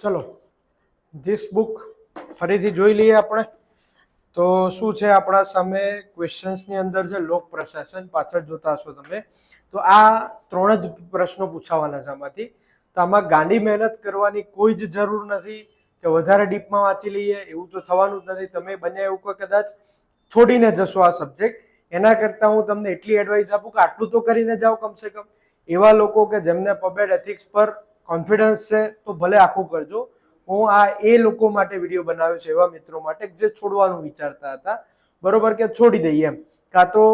ચલો this book ફરીથી જોઈ લઈએ આપણે. તો શું છે આપણા સામે ક્વેશ્ચન્સની અંદર છે, લોક પ્રશાસન પાછળ જોતા હશો તમે. તો આ ત્રણ જ પ્રશ્નો પૂછાવાના છે આમાંથી. તો આમાં ગાંડી મહેનત કરવાની કોઈ જ જરૂર નથી કે વધારે ડીપમાં વાંચી લઈએ, એવું તો થવાનું જ નથી. તમે બને એવું કોઈ કદાચ છોડીને જશો આ સબ્જેક્ટ એના કરતાં હું તમને એટલી એડવાઇસ આપું કે આટલું તો કરીને જાઓ કમસે કમ એવા લોકો કે જેમને પબેડ એથિક્સ પર કોન્ફિડન્સ છે, તો ભલે આખું કરજો. હું આ એ લોકો માટે વીડિયો બનાવ્યો છે, એવા મિત્રો માટે જે છોડવાનું વિચારતા હતા. બરોબર કે છોડી દઈએ એમ. કાં તો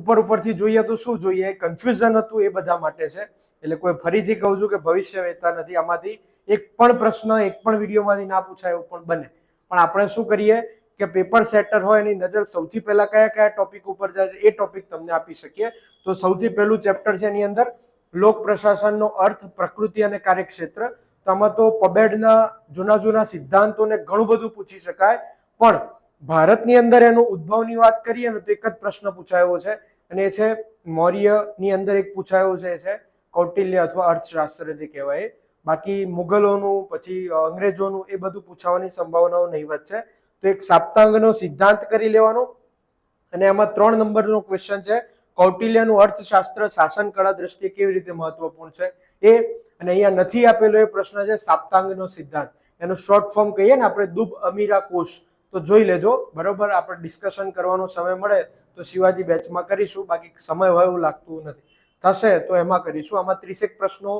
ઉપર ઉપરથી જોઈએ તો શું જોઈએ? કન્ફ્યુઝન હતું એ બધા માટે છે. એટલે કોઈ ફરીથી કહું છું કે ભવિષ્ય વહેતા નથી. આમાંથી એક પણ પ્રશ્ન, એક પણ વિડીયોમાંથી ના પૂછાય એવું પણ બને. પણ આપણે શું કરીએ કે પેપર સેટર હોય, એની નજર સૌથી પહેલા કયા કયા ટોપિક ઉપર જાય છે, એ ટોપિક તમને આપી શકીએ. તો સૌથી પહેલું ચેપ્ટર છે એની અંદર લોક પ્રશાસનનો અર્થ, પ્રકૃતિ અને કાર્યક્ષેત્ર. તો આમાં તો પબેડના જૂના જૂના સિદ્ધાંતોને ઘણું બધું પૂછી શકાય. પણ ભારતની અંદર એનો ઉદ્ભવની વાત કરીએ ને તો એક જ પ્રશ્ન પૂછાયો છે. અને એ છે, મૌર્યની અંદર એક પૂછાયો છે, એ છે કૌટિલ્ય અથવા અર્થશાસ્ત્ર જે કહેવાય. બાકી મુગલોનું, પછી અંગ્રેજોનું એ બધું પૂછાવાની સંભાવનાઓ નહીવત છે. તો એક સાપ્તાંગનો સિદ્ધાંત કરી લેવાનો. અને એમાં ત્રણ નંબરનો ક્વેશ્ચન છે. કૌટિલ્યનું અર્થશાસ્ત્ર શાસનકળા દ્રષ્ટિએ કેવી રીતે મહત્વપૂર્ણ છે એ અને અહીંયા નથી આપેલો એ પ્રશ્ન છે સાપ્તાંગનો સિદ્ધાંત. એનો શોર્ટ ફોર્મ કહીએ ને આપણે દુબ અમીરા કોષ. તો જોઈ લેજો, બરોબર? આપણે ડિસ્કશન કરવાનો સમય મળે તો શિવાજી બેચમાં કરીશું, બાકી સમય હોય એવું લાગતું નથી. થશે તો એમાં કરીશું. આમાં ત્રીસેક પ્રશ્નો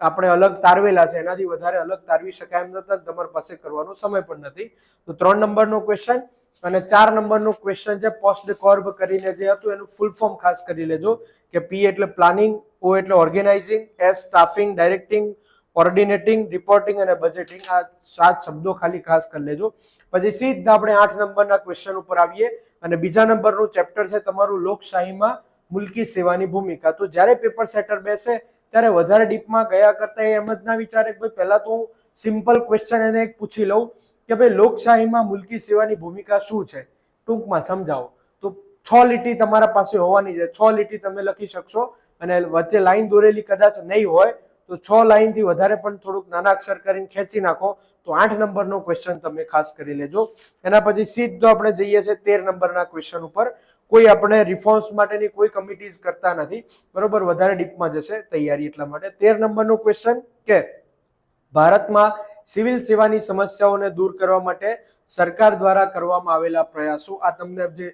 આપણે અલગ તારવેલા છે, એનાથી વધારે અલગ તારવી શકાય એમ નતા તમારી પાસે કરવાનો સમય પણ નથી. તો ત્રણ નંબરનો ક્વેશ્ચન અને ચાર નંબરનું ક્વેશ્ચન છે પોસ્ટ કોર્બ કરીને જે હતું, એનું ફૂલ ફોર્મ ખાસ કરી લેજો. કે પી એટલે પ્લાનિંગ ઓ એટલે organising S staffing directing ordinating reporting અને બજેટિંગ આ સાત શબ્દો ખાલી ખાસ કરી લેજો. પછી સીધા આપણે આઠ નંબરના ક્વેશ્ચન ઉપર આવીએ. અને બીજા નંબરનું ચેપ્ટર છે, તમારું લોકશાહીમાં મુલકી સેવાની ભૂમિકા. તો જ્યારે પેપર સેટર બેસે, ત્યારે વધારે ડીપમાં ગયા કરતા એમ જ ના વિચારે કે ભાઈ, પહેલા તો હું સિમ્પલ ક્વેશ્ચન એને એક પૂછી લઉં. કે ભાઈ લોકશાહીમાં મુલકી સેવાની ભૂમિકા શું છે? ટૂંકમાં સમજાવો. તો છ લીટી તમારા પાસે હોવાની છે. છ લીટી તમે લખી શકશો અને વચ્ચે લાઈન દોરેલી કદાચ નહીં હોય તો છ લાઈનથી વધારે પણ થોડુંક નાના અક્ષર કરીને ખેંચી નાખો. તો આઠ નંબરનો ક્વેશ્ચન તમે ખાસ કરી લેજો. એના પછી સીધો આપણે જઈએ છીએ તેર નંબરના ક્વેશ્ચન ઉપર. કોઈ આપણે રિફોર્મ્સ માટેની કોઈ કમિટીઝ કરતા નથી. બરોબર, વધારે ડીપમાં જશે તૈયારી એટલા માટે. તેર નંબરનો ક્વેશ્ચન કે, ભારતમાં સિવિલ સેવાની સમસ્યાઓને દૂર કરવા માટે સરકાર દ્વારા કરવામાં આવેલા પ્રયાસો. આ તમને જે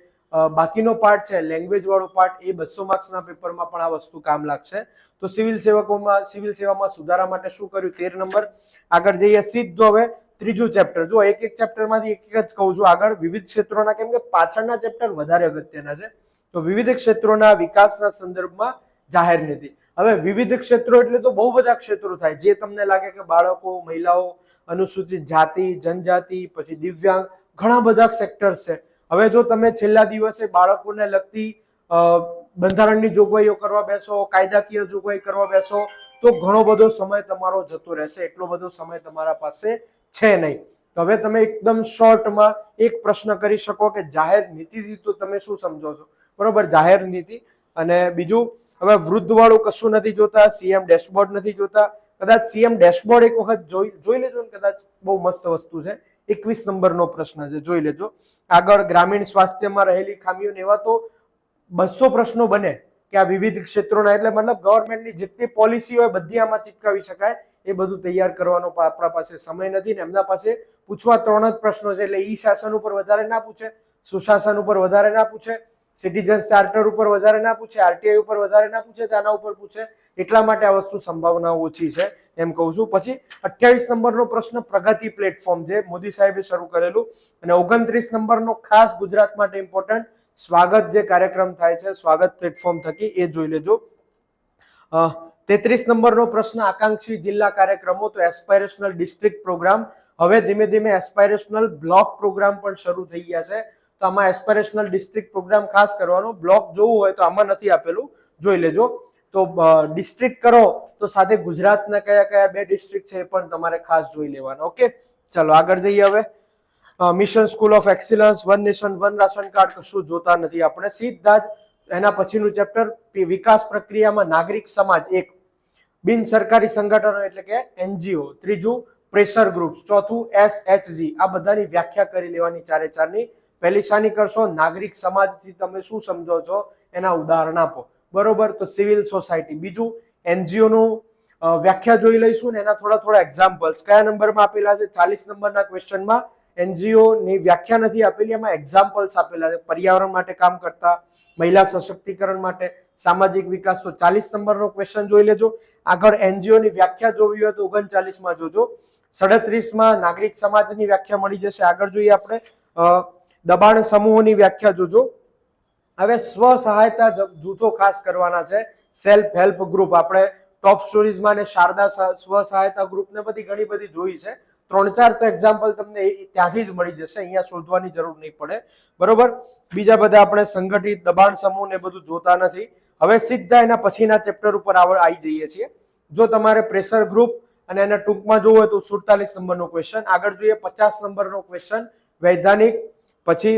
બાકીનો પાર્ટ છે લેંગ્વેજ વાળો પાર્ટ એ બસો માર્ક્સના પેપરમાં પણ આ વસ્તુ કામ લાગશે. તો સિવિલ સેવકોમાં, સિવિલ સેવામાં સુધારા માટે શું કર્યું? તેર નંબર. આગળ જઈએ સીધો હવે ત્રીજું ચેપ્ટર જો એક એક ચેપ્ટરમાંથી એક એક જ કહું છું આગળ. વિવિધ ક્ષેત્રોના કેમ કે પાછળના ચેપ્ટર વધારે અગત્યના છે. તો વિવિધ ક્ષેત્રોના વિકાસના સંદર્ભમાં જાહેર નીતિ. હવે વિવિધ ક્ષેત્રો એટલે તો બહુ બધા ક્ષેત્રો થાય. જે તમને લાગે કે બાળકો, મહિલાઓ, અનુસૂચિત જાતિ, જનજાતિ, પછી દિવ્યાંગ, ઘણા બધા સેક્ટર્સ છે. હવે જો તમે છેલ્લા દિવસે બાળકોને લગતી બંધારણની જોગવાઈઓ કરવા બેસો, કાયદાકીય જોગવાઈ કરવા બેસો, તો ઘણો બધો સમય તમારો જતો રહેશે. એટલો બધો સમય તમારા પાસે છે નહીં. તો હવે તમે એકદમ શોર્ટમાં એક પ્રશ્ન કરી શકો કે જાહેર નીતિથી તો તમે શું સમજો છો? બરોબર, જાહેર નીતિ. અને બીજું હવે વૃદ્ધ વાળું કશું નથી જોતા સીએમ ડેશબોર્ડ નથી જોતા. કદાચ સીએમ ડેશબોર્ડ એક વખત જોઈ જોઈ લેજો ને કદાચ બહુ મસ્ત વસ્તુ છે. એકવીસ નંબરનો પ્રશ્ન છે, જોઈ લેજો. આગળ ગ્રામીણ સ્વાસ્થ્યમાં રહેલી ખામીઓને એવા તો બસો પ્રશ્નો બને કે આ વિવિધ ક્ષેત્રોના, એટલે મતલબ ગવર્મેન્ટની જેટલી પોલિસી હોય બધી આમાં ચિપકાવી શકાય. એ બધું તૈયાર કરવાનો આપણા પાસે સમય નથી ને એમના પાસે પૂછવા ત્રણ જ પ્રશ્નો છે, એટલે ઈ શાસન ઉપર વધારે ના પૂછે, સુશાસન ઉપર વધારે ના પૂછે. સિટીઝન્સ ચાર્ટર ઉપર વધારે ના પૂછે આરટીઆઈ ઉપર વધારે ના પૂછે તેના ઉપર પૂછે. એટલા માટે આ વસ્તુ સંભાવના ઓછી છે, એમ કહું છું. પછી અઠ્યાવીસ નંબરનો પ્રશ્ન પ્રગતિ પ્લેટફોર્મ જે મોદી સાહેબે શરૂ કરેલું અને ઓગણત્રીસ નંબરનો ખાસ ગુજરાત માટે ઇમ્પોર્ટન્ટ સ્વાગત જે કાર્યક્રમ થાય છે, સ્વાગત પ્લેટફોર્મ થકી એ જોઈ લેજો. તેત્રીસ નંબરનો પ્રશ્ન આકાંક્ષી જિલ્લા કાર્યક્રમો, તો એસ્પાયરેશનલ ડિસ્ટ્રિક્ટ પ્રોગ્રામ હવે ધીમે ધીમે એસ્પાયરેશનલ બ્લોક પ્રોગ્રામ પણ શરૂ થઈ ગયા છે. તો આમાં એસ્પાયરેશનલ ડિસ્ટ્રિક્ટ પ્રોગ્રામ ખાસ કરવાનો. બ્લોક જોવું હોય તો આમાં નથી આપેલું. જોઈ લેજો. તો ડિસ્ટ્રિક્ટ કરો તો સાથે ગુજરાતના કયા કયા બે ડિસ્ટ્રિક્ટ છે એ પણ તમારે ખાસ જોઈ લેવાના. ઓકે? ચલો, આગળ જઈએ હવે. Mission school of excellence one nation one ration card કશું જોતા નથી આપણે? સીધા જ એના પછીનું ચેપ્ટર વિકાસ પ્રક્રિયામાં નાગરિક સમાજ, એક. બિન સરકારી સંગઠનો એટલે કે એનજીઓ. ત્રીજું, પ્રેશર ગ્રુપ્સ. ચોથું, એસએચજી. આ બધાની વ્યાખ્યા કરી લેવાની ચારે ચારની પહેલી શાની કરશો, નાગરિક સમાજથી તમે શું સમજો છો એના ઉદાહરણ આપો. બરોબર? તો સિવિલ સોસાયટી. બીજું, એનજીઓનું વ્યાખ્યા જોઈ લઈશું ને એના થોડા થોડા એક્ઝામ્પલ્સ કયા નંબરમાં આપેલા છે? ચાલીસ નંબરના ક્વેશ્ચનમાં એનજીઓની વ્યાખ્યા નથી આપેલી, એમાં એક્ઝામ્પલ્સ આપેલા છે. પર્યાવરણ માટે કામ કરતા, મહિલા સશક્તિકરણ માટે, સામાજિક વિકાસ. તો ચાલીસ નંબરનો ક્વેશ્ચન જોઈ લેજો. આગળ એનજીઓની વ્યાખ્યા જોવી હોય તો ઓગણચાલીસમાં જોજો. સડત્રીસમાં નાગરિક સમાજની વ્યાખ્યા મળી જશે. આગળ જોઈએ આપણે. દબાણ સમૂહોની વ્યાખ્યા જોજો. હવે સ્વ સહાયતા જૂથો ખાસ કરવાના છે. સેલ્ફ હેલ્પ ગ્રુપ આપણે ટોપ સ્ટોરીઝમાં ને શારદા સ્વ સહાયતા ગ્રુપને બધી ઘણી બધી જોઈ છે. ત્રણ ચાર તો એક્ઝામ્પલ તમને ત્યાંથી જ મળી જશે. અહીંયા શોધવાની જરૂર નહીં પડે. બરોબર? બીજા બધા આપણે સંગઠિત દબાણ સમૂહ ને બધું જોતા નથી. હવે સીધા એના પછીના ચેપ્ટર ઉપર આવડ આવી જઈએ છીએ. જો તમારે પ્રેશર ગ્રુપ અને એને ટૂંકમાં જોવું હોય તો સુડતાલીસ નંબરનો ક્વેશ્ચન આગળ જોઈએ પચાસ નંબરનો ક્વેશ્ચન વૈધાનિક પછી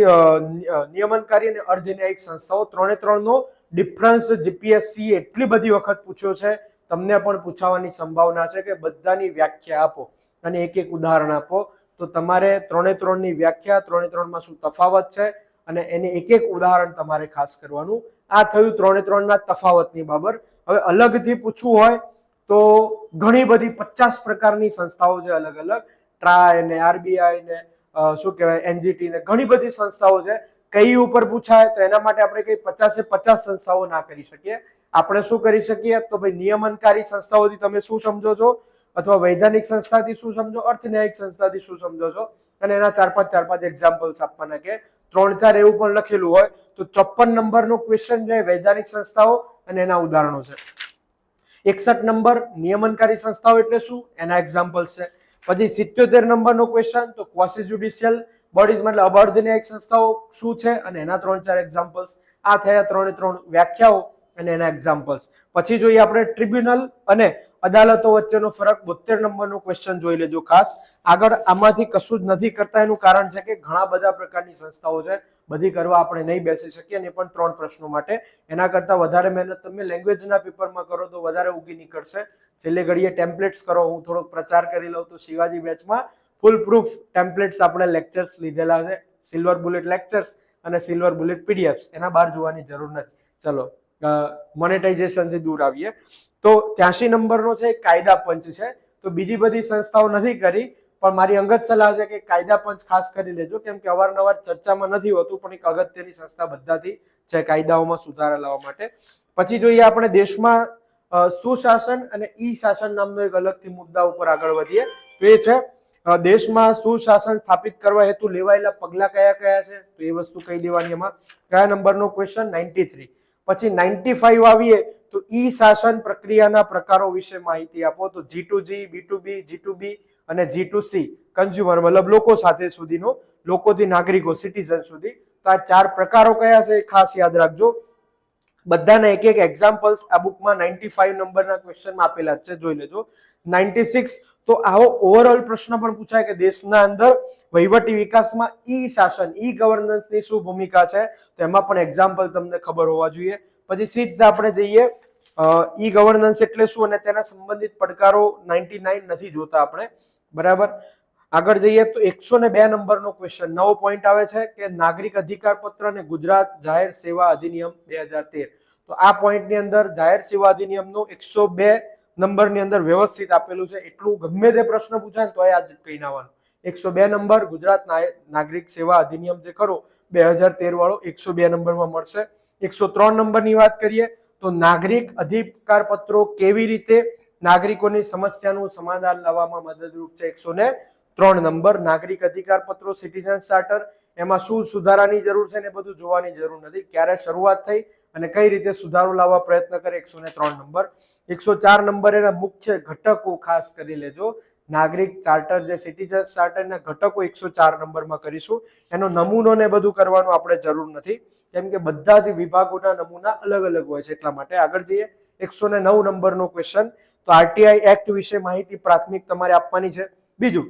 નિયમનકારી અને અર્ધન્યાયિક સંસ્થાઓ ત્રણે ત્રણનો ડિફરન્સ જીપીએસસી એટલી બધી વખત પૂછ્યો છે. તમને પણ પૂછાવાની સંભાવના છે કે બધાની વ્યાખ્યા આપો અને એક એક ઉદાહરણ આપો. તો તમારે ત્રણે ત્રણની વ્યાખ્યા, ત્રણે ત્રણમાં શું તફાવત છે અને એને એક એક ઉદાહરણ તમારે ખાસ કરવાનું. આ થયું ત્રણે ત્રણના તફાવતની બાબત. હવે અલગથી પૂછવું હોય તો ઘણી બધી પચાસ પ્રકારની સંસ્થાઓ છે અલગ અલગ. ટ્રાય ને આરબીઆઈ ને શું કહેવાય એનજીટી ને ઘણી બધી સંસ્થાઓ છે. કઈ ઉપર પૂછાય તો એના માટે આપણે કઈ પચાસે પચાસ સંસ્થાઓ ના કરી શકીએ. આપણે શું કરી શકીએ? તો ભાઈ નિયમનકારી સંસ્થાઓથી તમે શું સમજો છો? અથવા વૈધાનિક સંસ્થાથી શું સમજો? અર્થન્યાયિક સંસ્થાથી શું સમજો છો? અને એના ચાર પાંચ ચાર પાંચ એક્ઝામ્પલ્સ આપવાના કે ત્રણ, ચાર એવું પણ લખેલું હોય તો ચોપન નંબરનો ક્વેશ્ચન છે, વૈધાનિક સંસ્થાઓ અને એના ઉદાહરણો છે. એકસઠ નંબર નિયમનકારી સંસ્થાઓ એટલે શું? એના એક્ઝામ્પલ્સ છે. પછી સિત્યોતેર નંબરનો ક્વેશ્ચન તો ક્વોસી જ્યુડિશિયલ બોડીઝ એટલે અબર્ધન્યાયિક સંસ્થાઓ શું છે? અને એના ત્રણ ચાર એક્ઝામ્પલ્સ આ થયા ત્રણે ત્રણ વ્યાખ્યાઓ અને એના એક્ઝામ્પલ્સ પછી જોઈએ આપણે ટ્રિબ્યુનલ અને અદાલતો વચ્ચેનો ફરક બોતેર નંબરનો ક્વેશ્ચન જોઈ લેજો ખાસ. આગળ આમાંથી કશું જ નથી કરતા. એનું કારણ છે કે ઘણા બધા પ્રકારની સંસ્થાઓ છે. બધી કરવા આપણે નહીં બેસી શકીએ અને પણ ત્રણ પ્રશ્નો માટે. એના કરતાં વધારે મહેનત તમે લેંગ્વેજના પેપરમાં કરો તો વધારે ઉગી નીકળશે. છેલ્લે ઘડીએ ટેમ્પલેટ્સ કરો. હું થોડોક પ્રચાર કરી લઉં તો શિવાજી બેચમાં ફૂલ પ્રૂફ ટેમ્પલેટ્સ આપણે લેક્ચર્સ લીધેલા છે. સિલ્વર બુલેટ લેક્ચર્સ અને સિલ્વર બુલેટ પીડીએફ એના બહાર જોવાની જરૂર નથી. ચલો મોનેટાઇઝેશનથી દૂર આવીએ. તો ત્યાંશી નંબરનો છે કાયદા પંચ છે. તો બીજી બધી સંસ્થાઓ નથી કરી, પણ મારી અંગત સલાહ છે કે કાયદા પંચ ખાસ કરી લેજો, કેમ કે અવારનવાર ચર્ચામાં નથી હોતું, પણ એક અગત્યની સંસ્થા બધાથી છે, કાયદાઓમાં સુધારા લાવવા માટે. પછી જોઈએ આપણે દેશમાં સુશાસન અને ઈ શાસન નામનો એક અલગથી મુદ્દા ઉપર આગળ વધીએ. તો એ છે દેશમાં સુશાસન સ્થાપિત કરવા હેતુ લેવાયેલા પગલા કયા કયા છે? તો એ વસ્તુ કહી દેવાની એમાં. કયા નંબરનો ક્વેશ્ચન નાઇન્ટી થ્રી પછી નાઇન્ટી ફાઈવ આવીએ, તો ઈ શાસન પ્રક્રિયાના પ્રકારો વિશે માહિતી આપો. તો G to G B to B G to B અને જી ટુ સી કન્ઝ્યુમર મતલબ લોકો સાથે સુધીનો, લોકોથી નાગરિકો સિટીઝન સુધી. તો આ ચાર પ્રકારો કયા છે ખાસ યાદ રાખજો. બધાના એક એક એક્ઝામ્પલ્સ આ બુકમાં નાઇન્ટી ફાઈવ નંબરના ક્વેશ્ચનમાં આપેલા છે, જોઈ લેજો. નાઇન્ટી સિક્સ તો આવો ઓવરઓલ પ્રશ્ન પણ પૂછાય કે દેશના અંદર વહીવટી વિકાસમાં ઈ શાસન, ઈ ગવર્નન્સની શું ભૂમિકા છે? તો એમાં પણ એક્ઝામ્પલ તમને ખબર હોવા જોઈએ. પછી સીધા આપણે જઈએ ઈ ગવર્નન્સ એટલે શું અને તેના સંબંધિત પડકારો નાઇન્ટી નાઇન નથી જોતા આપણે. બરાબર? આગળ જઈએ તો એકસો ને બે નંબરનો ક્વેશ્ચન નવો પોઈન્ટ આવે છે કે નાગરિક અધિકાર પત્ર અને ગુજરાત જાહેર સેવા અધિનિયમ બે હજાર તેર. તો આ પોઈન્ટની અંદર જાહેર સેવા અધિનિયમનો એકસો બે નંબરની અંદર વ્યવસ્થિત આપેલું છે. એટલું ગમે તે પ્રશ્ન પૂછાય તો આ જ કહી નાવાનું એકસો બે નંબર ગુજરાત નાગરિક સેવા અધિનિયમ જે ખરો બે હજાર તેર વાળો એકસો બે નંબરમાં મળશે. એકસો ત્રણ નંબરની વાત કરીએ તો નાગરિક અધિકાર પત્રો કેવી રીતે નાગરિકોની સમસ્યાનું સમાધાન લાવવામાં મદદરૂપ છે? એકસો ને ત્રણ નંબર, નાગરિક અધિકાર પત્રો, સિટીઝન ચાર્ટર, એમાં શું સુધારાની જરૂર છે ને બધું જોવાની જરૂર નથી. ક્યારે શરૂઆત થઈ અને કઈ રીતે સુધારો લાવવા પ્રયત્ન કરે? એકસો ને ત્રણ નંબર. એકસો ચાર નંબર એના મુખ્ય ઘટકો ખાસ કરી લેજો. નાગરિક ચાર્ટર જે સિટીઝન ચાર્ટરના ઘટકો એકસો ચાર નંબરમાં કરીશું. એનો નમૂનો ને બધું કરવાનું આપણે જરૂર નથી. કેમ કે બધા જ વિભાગોના નમૂના અલગ અલગ હોય છે એટલા માટે. આગળ જઈએ. એકસો ને નવ નંબરનો ક્વેશ્ચન. તો આરટીઆઈ એક્ટ વિશે માહિતી પ્રાથમિક તમારે આપવાની છે. બીજું,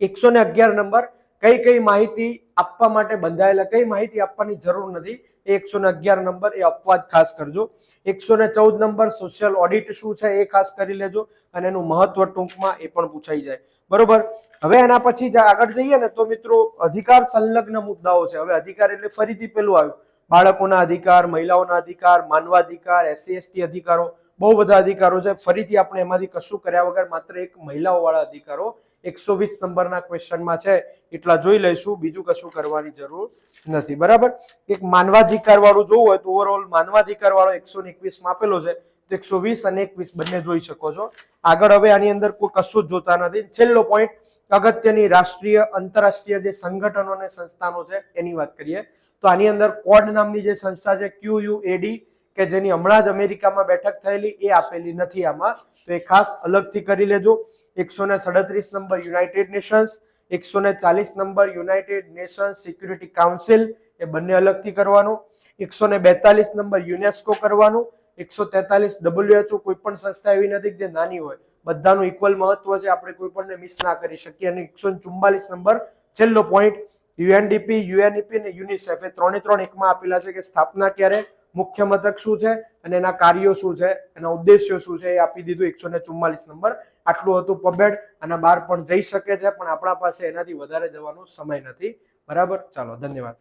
એકસો ને અગિયાર નંબર કઈ કઈ માહિતી આપવા માટે બંધાયેલા, કઈ માહિતી આપવાની જરૂર નથી, એ એકસો ને અગિયાર નંબર એ અપવાદ ખાસ કરજો. એકસો ને ચૌદ નંબર સોશિયલ ઓડિટ શું છે એ ખાસ કરી લેજો અને એનું મહત્વ ટૂંકમાં એ પણ પૂછાઈ જાય. બરોબર? હવે એના પછી આગળ જઈએ ને તો મિત્રો અધિકાર સંલગ્ન મુદ્દાઓ છે. હવે અધિકાર એટલે ફરીથી પેલું આવ્યું. બાળકોના અધિકાર, મહિલાઓના અધિકાર, માનવાધિકાર એસસી એસટી અધિકારો, બહુ બધા અધિકારો છે. ફરીથી આપણે એમાંથી કશું કર્યા વગર માત્ર એક મહિલાઓ વાળા અધિકારો એકસો વીસ નંબરના ક્વેશ્ચનમાં છે, એટલા જોઈ લઈશું, બીજું કશું કરવાની જરૂર નથી. બરાબર? એક માનવાધિકાર વાળું જોવું હોય તો ઓવરઓલ માનવાધિકાર વાળો એકસો એકવીસમાં આપેલો છે, તો એકસો વીસ અને એકવીસ બંને જોઈ શકો છો. આગળ હવે આની અંદર કોઈ કશું જ જોતા નથી. છેલ્લો પોઈન્ટ અગત્યની રાષ્ટ્રીય, આંતરરાષ્ટ્રીય જે સંગઠનો અને સંસ્થાનો છે, એની વાત કરીએ. તો આની અંદર કોડ નામની જે સંસ્થા છે, ક્યુ યુ એડી કે જેની હમણાં જ અમેરિકામાં બેઠક થયેલી, એ આપેલી નથી આમાં. તો એ ખાસ અલગથી કરી લેજો. એકસો ને સડત્રીસ નંબર યુનાઇટેડ નેશન્સ, એકસો ને ચાલીસ number United Nations Security Council એ બંને અલગથી કરવાનું, એકસો ને બેતાલીસ નંબર યુનેસ્કો કરવાનું, એકસો તેતાલીસ ડબલ્યુએચઓ કોઈ પણ સંસ્થા એવી નથી જે નાની હોય. બધાનું ઇક્વલ મહત્વ છે, આપણે કોઈ પણને મિસ ના કરી શકીએ. અને એકસો ચુમ્બાલીસ નંબર છેલ્લો પોઈન્ટ યુએનડીપી, યુએનઈપી અને યુનિસેફ એ ત્રણે ત્રણ એકમાં આપેલા છે કે સ્થાપના ક્યારે, મુખ્ય મથક શું છે, અને એના કાર્યો શું છે, એના ઉદ્દેશ્યો શું છે એ આપી દીધું એકસો ચુમ્માલીસ નંબર આટલું હતું પબેટ અને બહાર પણ જઈ શકે છે, પણ આપણા પાસે એનાથી વધારે જવાનો સમય નથી. બરાબર? ચાલો, ધન્યવાદ.